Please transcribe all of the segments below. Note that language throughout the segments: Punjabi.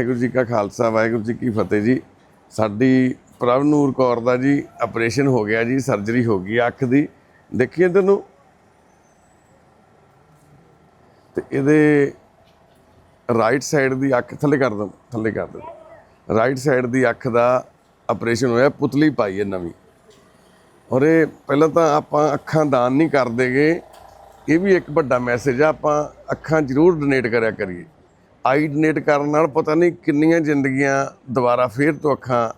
ਵਾਹਿਗੁਰੂ ਜੀ ਕਾ ਖਾਲਸਾ, ਵਾਹਿਗੁਰੂ ਜੀ ਕੀ ਫਤਿਹ ਜੀ। ਸਾਡੀ ਪ੍ਰਭ ਨੂਰ ਕੌਰ ਦਾ ਜੀ ਆਪਰੇਸ਼ਨ ਹੋ ਗਿਆ ਜੀ, ਸਰਜਰੀ ਹੋ ਗਈ ਅੱਖ ਦੀ। ਦੇਖੀਏ ਤੈਨੂੰ ਤੇ ਇਹਦੇ ਰਾਈਟ ਸਾਈਡ ਦੀ ਅੱਖ ਥੱਲੇ ਕਰ ਦੋ, ਥੱਲੇ ਕਰ ਦੋ। ਰਾਈਟ ਸਾਈਡ ਦੀ ਅੱਖ ਦਾ ਆਪਰੇਸ਼ਨ ਹੋਇਆ, ਪੁਤਲੀ ਪਾਈ ਹੈ ਨਵੀਂ। ਔਰ ਇਹ ਪਹਿਲਾਂ ਤਾਂ ਆਪਾਂ ਅੱਖਾਂ ਦਾਨ ਨਹੀਂ ਕਰਦੇਗੇ ਇਹ ਵੀ ਇੱਕ ਵੱਡਾ ਮੈਸੇਜ ਆ, ਆਪਾਂ ਅੱਖਾਂ ਜ਼ਰੂਰ ਡੋਨੇਟ ਕਰਿਆ ਕਰੀਏ। ਆਈ ਡੋਨੇਟ ਕਰਨ ਨਾਲ ਪਤਾ ਨਹੀਂ ਕਿੰਨੀਆਂ ਜ਼ਿੰਦਗੀਆਂ ਦੁਬਾਰਾ ਫੇਰ ਤੋਂ ਅੱਖਾਂ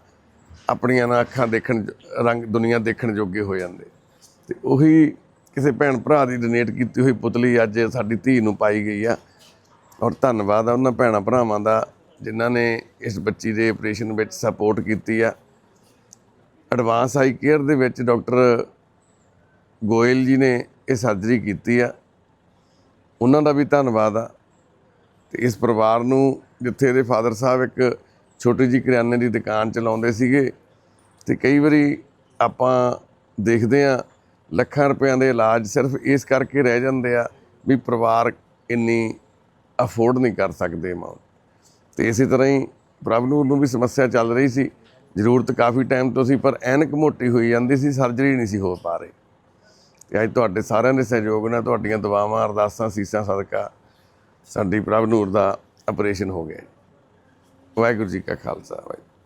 ਆਪਣੀਆਂ ਨਾਲ ਅੱਖਾਂ ਦੇਖਣ ਰੰਗ ਦੁਨੀਆ ਦੇਖਣ ਜੋਗੇ ਹੋ ਜਾਂਦੇ। ਤੇ ਉਹੀ ਕਿਸੇ ਭੈਣ ਭਰਾ ਦੀ ਡੋਨੇਟ ਕੀਤੀ ਹੋਈ ਪੁਤਲੀ ਅੱਜ ਸਾਡੀ ਧੀ ਨੂੰ ਪਾਈ ਗਈ ਆ। ਔਰ ਧੰਨਵਾਦ ਆ ਉਹਨਾਂ ਭੈਣਾਂ ਭਰਾਵਾਂ ਦਾ ਜਿਨ੍ਹਾਂ ਨੇ ਇਸ ਬੱਚੀ ਦੇ ਆਪਰੇਸ਼ਨ ਵਿੱਚ ਸਪੋਰਟ ਕੀਤੀ ਆ। ਐਡਵਾਂਸ ਆਈ ਕੇਅਰ ਦੇ ਵਿੱਚ ਡਾਕਟਰ ਗੋਇਲ ਜੀ ਨੇ ਇਹ ਸਰਜਰੀ ਕੀਤੀ ਆ। ਉਹਨਾਂ ਦਾ ਵੀ ਧੰਨਵਾਦ ਆ। ਤੇ ਇਸ ਪਰਿਵਾਰ ਨੂੰ ਜਿੱਥੇ ਇਹਦੇ ਫਾਦਰ ਸਾਹਿਬ ਇੱਕ ਛੋਟੀ ਜੀ ਕਰਿਆਨੇ ਦੀ ਦੁਕਾਨ ਚਲਾਉਂਦੇ ਸੀਗੇ ਤੇ ਕਈ ਵਾਰੀ ਆਪਾਂ ਦੇਖਦੇ ਆ ਲੱਖਾਂ ਰੁਪਇਆਂ ਦੇ ਇਲਾਜ ਸਿਰਫ ਇਸ ਕਰਕੇ ਰਹਿ ਜਾਂਦੇ ਆ ਵੀ ਪਰਿਵਾਰ ਇੰਨੀ ਅਫੋਰਡ ਨਹੀਂ ਕਰ ਸਕਦੇ ਅਮਾਊਂਟ ਤੇ ਇਸੇ ਤਰ੍ਹਾਂ ਹੀ ਪ੍ਰਭ ਨੂੰ ਵੀ ਸਮੱਸਿਆ ਚੱਲ ਰਹੀ ਸੀ। ਜ਼ਰੂਰਤ ਕਾਫੀ ਟਾਈਮ ਤੋਂ ਸੀ, ਪਰ ਐਨਕ ਮੋਟੀ ਹੋਈ ਜਾਂਦੀ ਸੀ ਸਰਜਰੀ ਨਹੀਂ ਸੀ ਹੋ ਪਾ ਰਹੀ। ਤੇ ਅੱਜ ਤੁਹਾਡੇ ਸਾਰਿਆਂ ਦੇ ਸਹਿਯੋਗ ਨਾਲ ਤੁਹਾਡੀਆਂ ਦੁਆਵਾਂ, ਅਰਦਾਸਾਂ, ਸੀਸਾਂ, ਸਦਕਾ ਸਾਡੀ ਪ੍ਰਭ ਨੂਰ ਦਾ ਆਪਰੇਸ਼ਨ ਹੋ ਗਿਆ। ਵਾਹਿਗੁਰੂ ਜੀ ਕਾ ਖਾਲਸਾ ਵਾਹਿਗੁਰੂ।